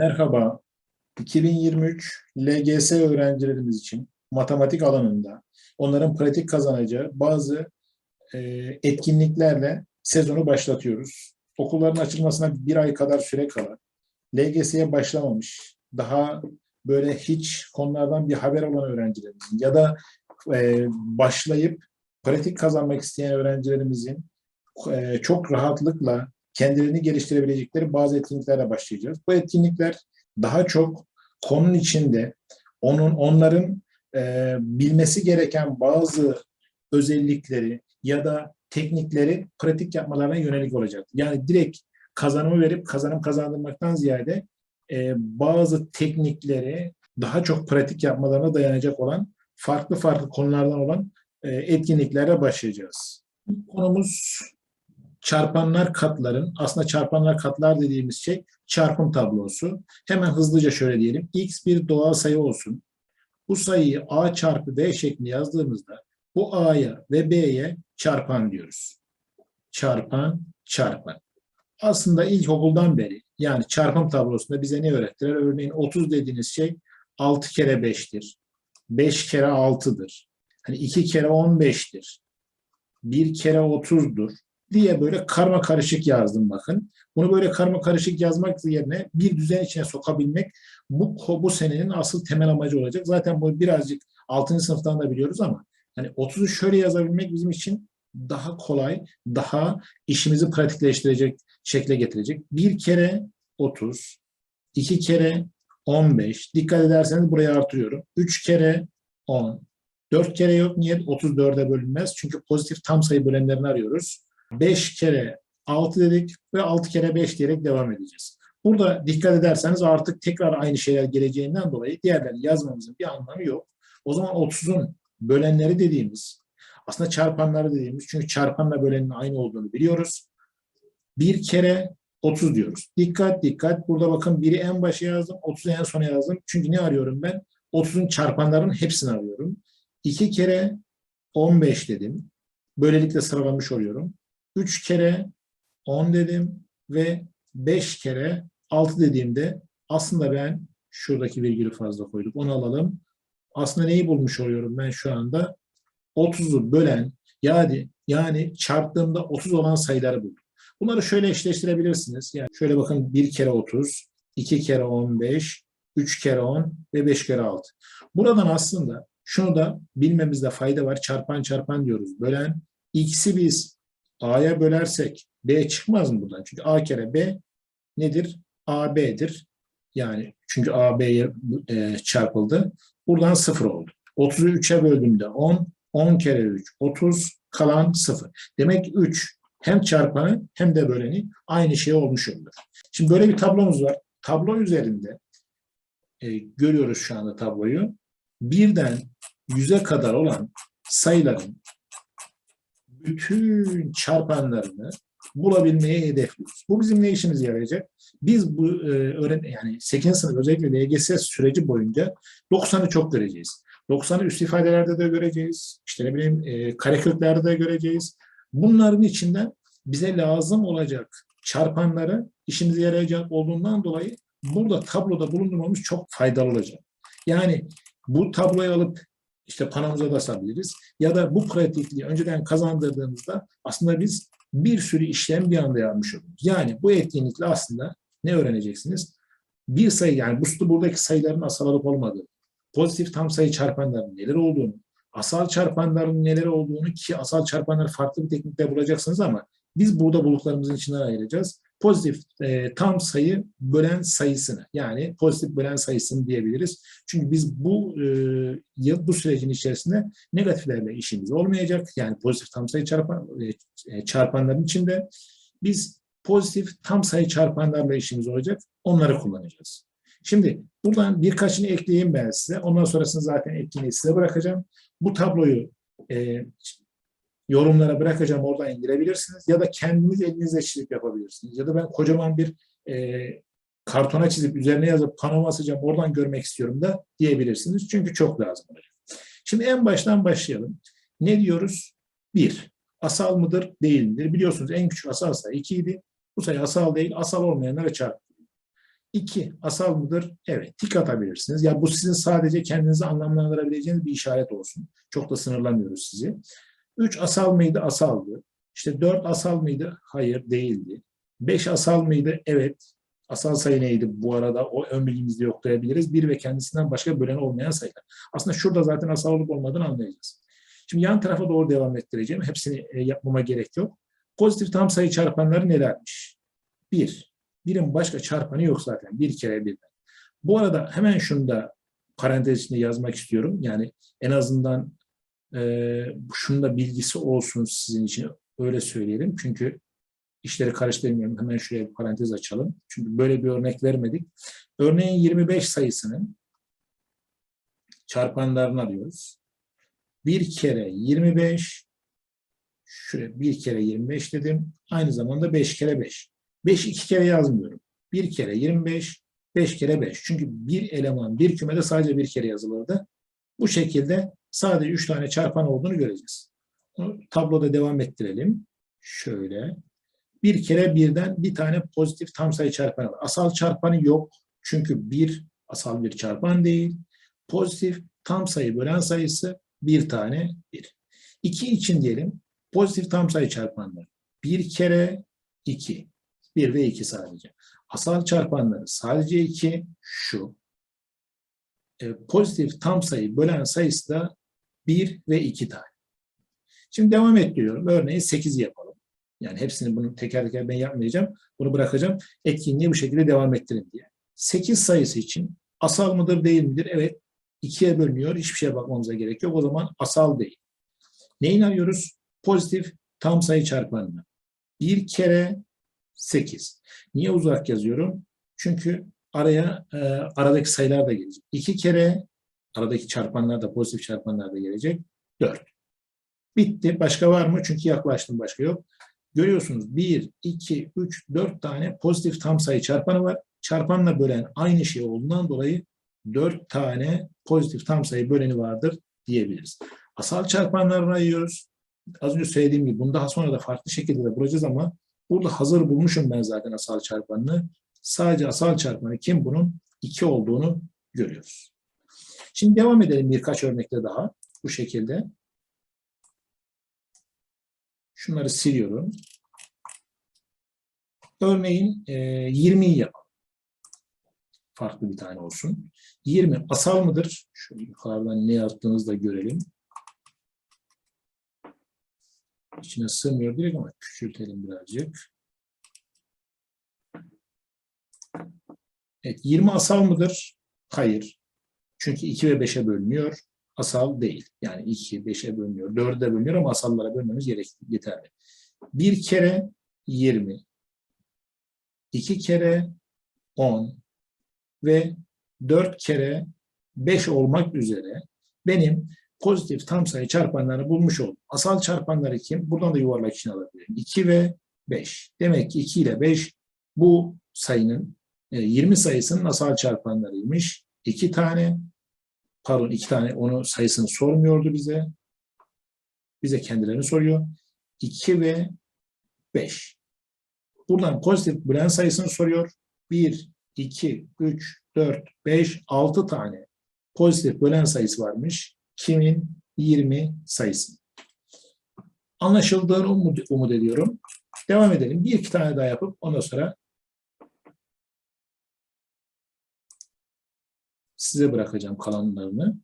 Merhaba. 2023 LGS öğrencilerimiz için matematik alanında onların pratik kazanacağı bazı e, etkinliklerle sezonu başlatıyoruz. Okulların açılmasına bir ay kadar süre kala LGS'ye başlamamış, daha böyle hiç konulardan bir haber olan öğrencilerimizin ya da e, başlayıp pratik kazanmak isteyen öğrencilerimizin e, çok rahatlıkla kendilerini geliştirebilecekleri bazı etkinliklerle başlayacağız. Bu etkinlikler daha çok konunun içinde onun onların e, bilmesi gereken bazı özellikleri ya da teknikleri pratik yapmalarına yönelik olacak. Yani direkt kazanımı verip kazanım kazandırmaktan ziyade e, bazı teknikleri daha çok pratik yapmalarına dayanacak olan farklı farklı konulardan olan e, etkinliklere başlayacağız. Konumuz çarpanlar katların, aslında çarpanlar katlar dediğimiz şey çarpım tablosu. Hemen hızlıca şöyle diyelim. X bir doğal sayı olsun. Bu sayıyı A çarpı B şeklinde yazdığımızda bu A'ya ve B'ye çarpan diyoruz. Çarpan, çarpan. Aslında ilkokuldan beri yani çarpım tablosunda bize ne öğrettiler? Örneğin 30 dediğiniz şey 6 kere 5'tir. 5 kere 6'dır. Hani 2 kere 15'tir. 1 kere 30'dur diye böyle karma karışık yazdım bakın. Bunu böyle karma karışık yazmak yerine bir düzen içine sokabilmek bu, bu senenin asıl temel amacı olacak. Zaten bu birazcık 6. sınıftan da biliyoruz ama hani 30'u şöyle yazabilmek bizim için daha kolay, daha işimizi pratikleştirecek şekle getirecek. Bir kere 30, iki kere 15, dikkat ederseniz buraya artırıyorum. Üç kere 10, dört kere yok niye 34'e bölünmez? Çünkü pozitif tam sayı bölenlerini arıyoruz. 5 kere 6 dedik ve 6 kere 5 diyerek devam edeceğiz. Burada dikkat ederseniz artık tekrar aynı şeyler geleceğinden dolayı diğerlerini yazmamızın bir anlamı yok. O zaman 30'un bölenleri dediğimiz, aslında çarpanları dediğimiz, çünkü çarpanla bölenin aynı olduğunu biliyoruz. Bir kere 30 diyoruz. Dikkat dikkat. Burada bakın biri en başa yazdım, 30'u en sona yazdım. Çünkü ne arıyorum ben? 30'un çarpanlarının hepsini arıyorum. 2 kere 15 dedim. Böylelikle sıralamış oluyorum. 3 kere 10 dedim ve 5 kere 6 dediğimde aslında ben şuradaki virgülü fazla koyduk. Onu alalım. Aslında neyi bulmuş oluyorum ben şu anda? 30'u bölen yani yani çarptığımda 30 olan sayıları buldum. Bunları şöyle eşleştirebilirsiniz. Yani şöyle bakın 1 kere 30, 2 kere 15, 3 kere 10 ve 5 kere 6. Buradan aslında şunu da bilmemizde fayda var. Çarpan çarpan diyoruz. Bölen x'i biz A'ya bölersek B çıkmaz mı buradan? Çünkü A kere B nedir? AB'dir. Yani çünkü AB'ye e, çarpıldı. Buradan 0 oldu. 30'u 3'e böldüğümde 10, 10 kere 3, 30, kalan 0. Demek ki 3 hem çarpanı hem de böleni aynı şey olmuş olur. Şimdi böyle bir tablomuz var. Tablo üzerinde e, görüyoruz şu anda tabloyu. Birden yüze kadar olan sayıların bütün çarpanlarını bulabilmeye hedefliyoruz. Bu bizim ne işimize yarayacak? Biz bu e, öğren yani 8. sınıf özellikle LGS süreci boyunca 90'ı çok göreceğiz. 90'ı üst ifadelerde de göreceğiz. İşte ne bileyim e, kareköklerde de göreceğiz. Bunların içinden bize lazım olacak çarpanları işimize yarayacak olduğundan dolayı burada tabloda bulundurmamız çok faydalı olacak. Yani bu tabloyu alıp işte panomuza da asabiliriz. Ya da bu pratikliği önceden kazandırdığımızda aslında biz bir sürü işlem bir anda yapmış oluruz. Yani bu etkinlikle aslında ne öğreneceksiniz? Bir sayı yani bu buradaki sayıların asal olup olmadığı, pozitif tam sayı çarpanların neler olduğunu, asal çarpanların neler olduğunu ki asal çarpanları farklı bir teknikle bulacaksınız ama biz burada bulduklarımızın içinden ayıracağız. Pozitif e, tam sayı bölen sayısını yani pozitif bölen sayısını diyebiliriz. Çünkü biz bu e, yıl bu sürecin içerisinde negatiflerle işimiz olmayacak. Yani pozitif tam sayı çarpan, e, çarpanların içinde biz pozitif tam sayı çarpanlarla işimiz olacak. Onları kullanacağız. Şimdi buradan birkaçını ekleyeyim ben size. Ondan sonrasını zaten etkinliği size bırakacağım. Bu tabloyu e, yorumlara bırakacağım oradan indirebilirsiniz. Ya da kendiniz elinizle çizip yapabilirsiniz. Ya da ben kocaman bir e, kartona çizip üzerine yazıp panoma asacağım oradan görmek istiyorum da diyebilirsiniz. Çünkü çok lazım olacak. Şimdi en baştan başlayalım. Ne diyoruz? Bir, asal mıdır, değil midir? Biliyorsunuz en küçük asal sayı 2 idi. Bu sayı asal değil, asal olmayanlara çarptı. 2 asal mıdır? Evet. Tik atabilirsiniz. Ya bu sizin sadece kendinizi anlamlandırabileceğiniz bir işaret olsun. Çok da sınırlamıyoruz sizi. 3 asal mıydı? Asaldı. İşte 4 asal mıydı? Hayır değildi. 5 asal mıydı? Evet. Asal sayı neydi? Bu arada o ön bilgimizde yoklayabiliriz. 1 ve kendisinden başka bölen olmayan sayılar. Aslında şurada zaten asal olup olmadığını anlayacağız. Şimdi yan tarafa doğru devam ettireceğim. Hepsini e, yapmama gerek yok. Pozitif tam sayı çarpanları nelermiş? 1. Birin başka çarpanı yok zaten. Bir kere birden. Bu arada hemen şunu da parantez içinde yazmak istiyorum. Yani en azından e, şunun da bilgisi olsun sizin için. Öyle söyleyelim. Çünkü işleri karıştırmayalım. Hemen şuraya bir parantez açalım. Çünkü böyle bir örnek vermedik. Örneğin 25 sayısının çarpanlarını arıyoruz. Bir kere 25 şuraya bir kere 25 dedim. Aynı zamanda 5 kere 5. 5 iki kere yazmıyorum. Bir kere 25, 5 kere 5. Çünkü bir eleman bir kümede sadece bir kere yazılırdı. Bu şekilde sadece 3 tane çarpan olduğunu göreceğiz. Bunu tabloda devam ettirelim. Şöyle. Bir kere birden bir tane pozitif tam sayı çarpanı var. Asal çarpanı yok. Çünkü bir asal bir çarpan değil. Pozitif tam sayı bölen sayısı bir tane bir. İki için diyelim pozitif tam sayı çarpanları. Bir kere iki. Bir ve iki sadece. Asal çarpanları sadece iki şu. E, pozitif tam sayı bölen sayısı da bir ve iki tane. Şimdi devam ettiriyorum. Örneğin 8 yapalım. Yani hepsini bunu teker teker ben yapmayacağım. Bunu bırakacağım. Etkinliği bu şekilde devam ettirin diye. 8 sayısı için asal mıdır değil midir? Evet. ikiye bölünüyor. Hiçbir şeye bakmamıza gerek yok. O zaman asal değil. Neyin arıyoruz? Pozitif tam sayı çarpanını. Bir kere 8. Niye uzak yazıyorum? Çünkü araya e, aradaki sayılar da gelecek. 2 kere aradaki çarpanlar da pozitif çarpanlar da gelecek. 4. Bitti. Başka var mı? Çünkü yaklaştım. Başka yok. Görüyorsunuz 1, 2, 3, 4 tane pozitif tam sayı çarpanı var. Çarpanla bölen aynı şey olduğundan dolayı 4 tane pozitif tam sayı böleni vardır diyebiliriz. Asal çarpanlarına ayırıyoruz. Az önce söylediğim gibi bunu daha sonra da farklı şekilde de bulacağız ama burada hazır bulmuşum ben zaten asal çarpanını. Sadece asal çarpanı kim bunun? 2 olduğunu görüyoruz. Şimdi devam edelim birkaç örnekle daha bu şekilde. Şunları siliyorum. Örneğin e, 20'yi yapalım. Farklı bir tane olsun. 20 asal mıdır? Şöyle yukarıdan ne yazdığınızı da görelim. İçine sığmıyor direkt ama küçültelim birazcık. Evet, 20 asal mıdır? Hayır. Çünkü 2 ve 5'e bölünüyor. Asal değil. Yani 2, 5'e bölünüyor. 4'e bölünüyor ama asallara bölmemiz gerekli, yeterli. Bir kere 20. iki kere 10 ve 4 kere 5 olmak üzere benim pozitif tam sayı çarpanlarını bulmuş oldum. Asal çarpanları kim? Buradan da yuvarlak için alabilirim. 2 ve 5. Demek ki 2 ile 5 bu sayının 20 sayısının asal çarpanlarıymış. 2 tane pardon 2 tane onu sayısını sormuyordu bize. Bize kendilerini soruyor. 2 ve 5. Buradan pozitif bölen sayısını soruyor. 1, 2, 3, 4, 5, 6 tane pozitif bölen sayısı varmış. Kimin? 20 sayısı. Anlaşıldığını umut, umut ediyorum. Devam edelim. Bir iki tane daha yapıp ondan sonra size bırakacağım kalanlarını.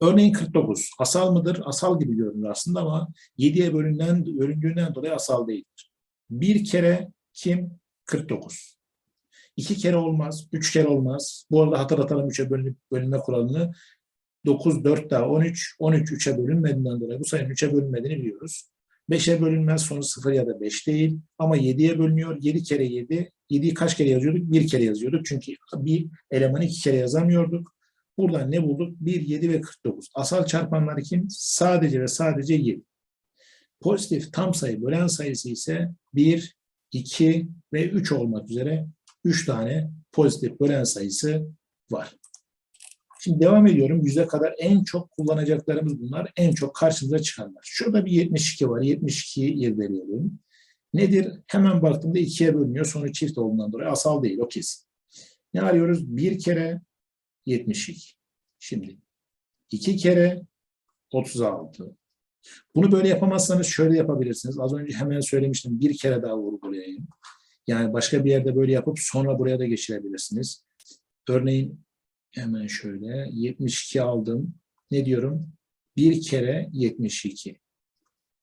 Örneğin 49. Asal mıdır? Asal gibi görünür aslında ama 7'ye bölünen, bölündüğünden dolayı asal değildir. Bir kere kim? 49. İki kere olmaz, üç kere olmaz. Bu arada hatırlatalım 3'e bölünme, bölünme kuralını. 9, 4 daha 13, 13 3'e bölünmediğinden dolayı bu sayının 3'e bölünmediğini biliyoruz. 5'e bölünmez sonu 0 ya da 5 değil. Ama 7'ye bölünüyor. 7 kere 7. 7'yi kaç kere yazıyorduk? 1 kere yazıyorduk. Çünkü bir elemanı 2 kere yazamıyorduk. Buradan ne bulduk? 1, 7 ve 49. Asal çarpanları kim? Sadece ve sadece 7. Pozitif tam sayı bölen sayısı ise 1, 2 ve 3 olmak üzere 3 tane pozitif bölen sayısı var. Şimdi devam ediyorum. Yüze kadar en çok kullanacaklarımız bunlar. En çok karşımıza çıkanlar. Şurada bir 72 var. 72'yi irdeleyelim. Nedir? Hemen baktığımda ikiye bölünüyor. Sonu çift olduğundan dolayı asal değil. O kesin. Ne arıyoruz? Bir kere 72. Şimdi iki kere 36. Bunu böyle yapamazsanız şöyle yapabilirsiniz. Az önce hemen söylemiştim. Bir kere daha vurgulayayım. Yani başka bir yerde böyle yapıp sonra buraya da geçirebilirsiniz. Örneğin hemen şöyle 72 aldım. Ne diyorum? Bir kere 72.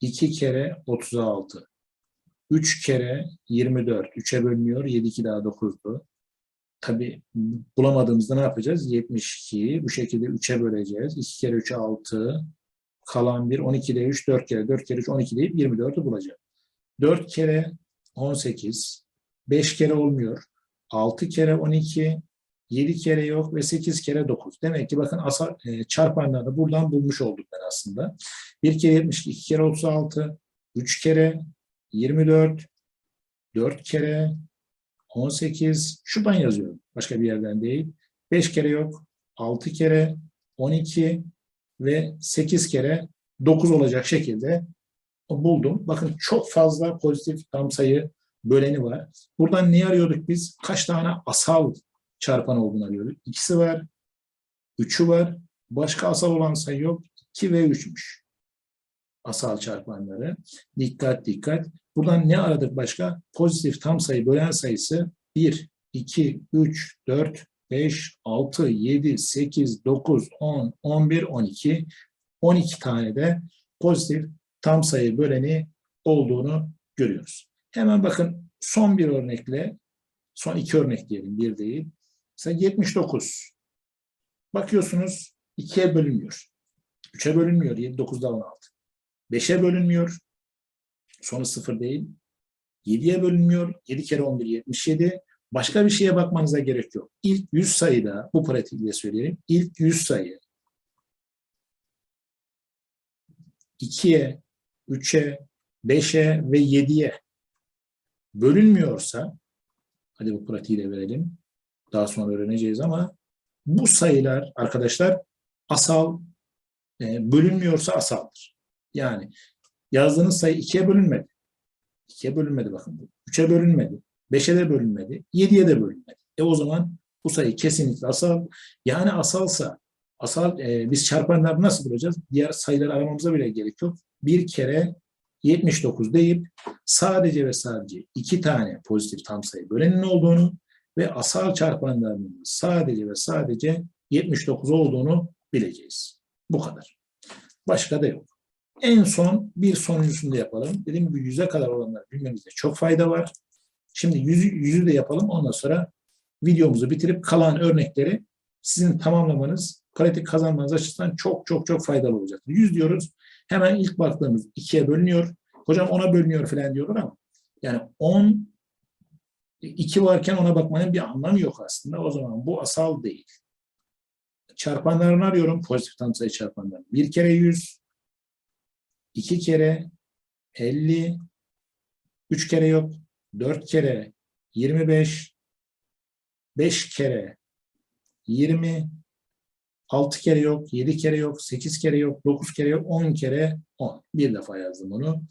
iki kere 36. Üç kere 24. Üçe bölünüyor. 7 2 daha 9'du. Tabi bulamadığımızda ne yapacağız? 72'yi bu şekilde 3'e böleceğiz. 2 kere 3 6. Kalan 1. 12 ile 3 4 kere 4 kere 3 12 deyip 24'ü bulacağım. 4 kere 18. 5 kere olmuyor. 6 kere 12. 7 kere yok ve 8 kere 9. Demek ki bakın asal, e, çarpanlarını buradan bulmuş olduk ben aslında. 1 kere 72, 2 kere 36, 3 kere 24, 4 kere 18, şuradan yazıyorum. Başka bir yerden değil. 5 kere yok, 6 kere 12 ve 8 kere 9 olacak şekilde buldum. Bakın çok fazla pozitif tam sayı böleni var. Buradan ne arıyorduk biz? Kaç tane asal çarpan olduğunu arıyorduk. İkisi var, üçü var. Başka asal olan sayı yok. 2 ve 3'müş. Asal çarpanları. Dikkat dikkat. Buradan ne aradık başka? Pozitif tam sayı bölen sayısı 1, 2, 3, 4, 5, 6, 7, 8, 9, 10, 11, 12. 12 tane de pozitif tam sayı böleni olduğunu görüyoruz. Hemen bakın son bir örnekle, son iki örnek diyelim, bir değil. Mesela 79. Bakıyorsunuz 2'ye bölünmüyor. 3'e bölünmüyor. 7, 9'da 16. 5'e bölünmüyor. Sonu 0 değil. 7'ye bölünmüyor. 7 kere 11, 77. Başka bir şeye bakmanıza gerek yok. İlk 100 sayıda, bu pratikle söyleyeyim. İlk 100 sayı 2'ye, 3'e, 5'e ve 7'ye bölünmüyorsa, hadi bu pratiği de verelim. Daha sonra öğreneceğiz ama bu sayılar arkadaşlar asal e, bölünmüyorsa asaldır. Yani yazdığınız sayı 2'ye bölünmedi. 2'ye bölünmedi bakın bu. 3'e bölünmedi. 5'e de bölünmedi. 7'ye de bölünmedi. E o zaman bu sayı kesinlikle asal. Yani asalsa asal e, biz çarpanları nasıl bulacağız? Diğer sayıları aramamıza bile gerek yok. Bir kere 79 deyip sadece ve sadece iki tane pozitif tam sayı bölenin olduğunu ve asal çarpanlarının sadece ve sadece 79 olduğunu bileceğiz. Bu kadar. Başka da yok. En son bir sonuncusunu da yapalım. Dediğim gibi yüze kadar olanları bilmemizde çok fayda var. Şimdi yüzü, yüzü de yapalım. Ondan sonra videomuzu bitirip kalan örnekleri sizin tamamlamanız, pratik kazanmanız açısından çok çok çok faydalı olacak. Yüz diyoruz. Hemen ilk baktığımız ikiye bölünüyor. Hocam ona bölünüyor falan diyorlar ama yani 10 2 varken ona bakmanın bir anlamı yok aslında. O zaman bu asal değil. Çarpanlarını arıyorum. Pozitif tam sayı çarpanlarını. Bir kere 100, iki kere 50, üç kere yok, dört kere 25, beş kere 20, altı kere yok, yedi kere yok, sekiz kere yok, dokuz kere yok, on kere 10. Bir defa yazdım bunu.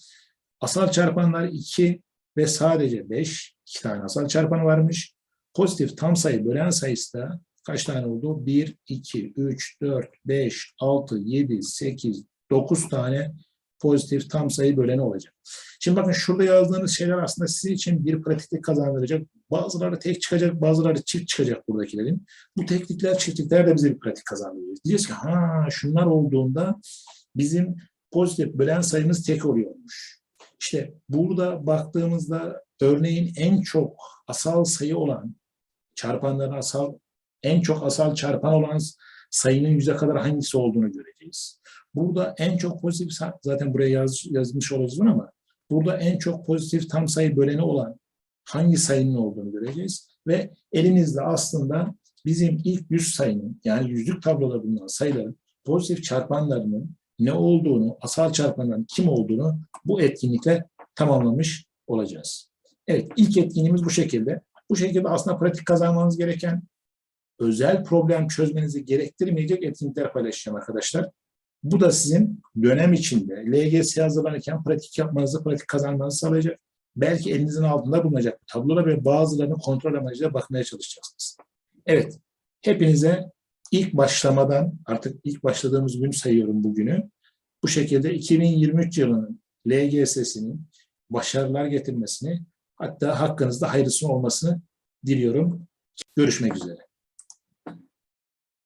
Asal çarpanlar 2 ve sadece 5. 2 tane asal çarpanı varmış. Pozitif tam sayı bölen sayısı da kaç tane oldu? 1, 2, 3, 4, 5, 6, 7, 8, 9 tane pozitif tam sayı böleni olacak. Şimdi bakın şurada yazdığınız şeyler aslında sizin için bir pratiklik kazandıracak. Bazıları tek çıkacak, bazıları çift çıkacak buradakilerin. Bu teknikler, çiftlikler de bize bir pratik kazandırıyor. Diyeceğiz ki ha şunlar olduğunda bizim pozitif bölen sayımız tek oluyormuş. İşte burada baktığımızda örneğin en çok asal sayı olan çarpanların asal en çok asal çarpan olan sayının yüze kadar hangisi olduğunu göreceğiz. Burada en çok pozitif zaten buraya yaz, yazmış olacağız ama burada en çok pozitif tam sayı böleni olan hangi sayının olduğunu göreceğiz ve elimizde aslında bizim ilk yüz sayının yani yüzlük tabloda bulunan sayıların pozitif çarpanlarının ne olduğunu, asal çarpanların kim olduğunu bu etkinlikle tamamlamış olacağız. Evet, ilk etkinliğimiz bu şekilde. Bu şekilde aslında pratik kazanmanız gereken özel problem çözmenizi gerektirmeyecek etkinlikler paylaşacağım arkadaşlar. Bu da sizin dönem içinde LGS hazırlanırken pratik yapmanızı, pratik kazanmanızı sağlayacak. belki elinizin altında bulunacak tablolar ve bazılarını kontrol amacıyla bakmaya çalışacaksınız. Evet, hepinize ilk başlamadan, artık ilk başladığımız gün sayıyorum bugünü, bu şekilde 2023 yılının LGS'sinin başarılar getirmesini, hatta hakkınızda hayırlısı olmasını diliyorum. Görüşmek üzere.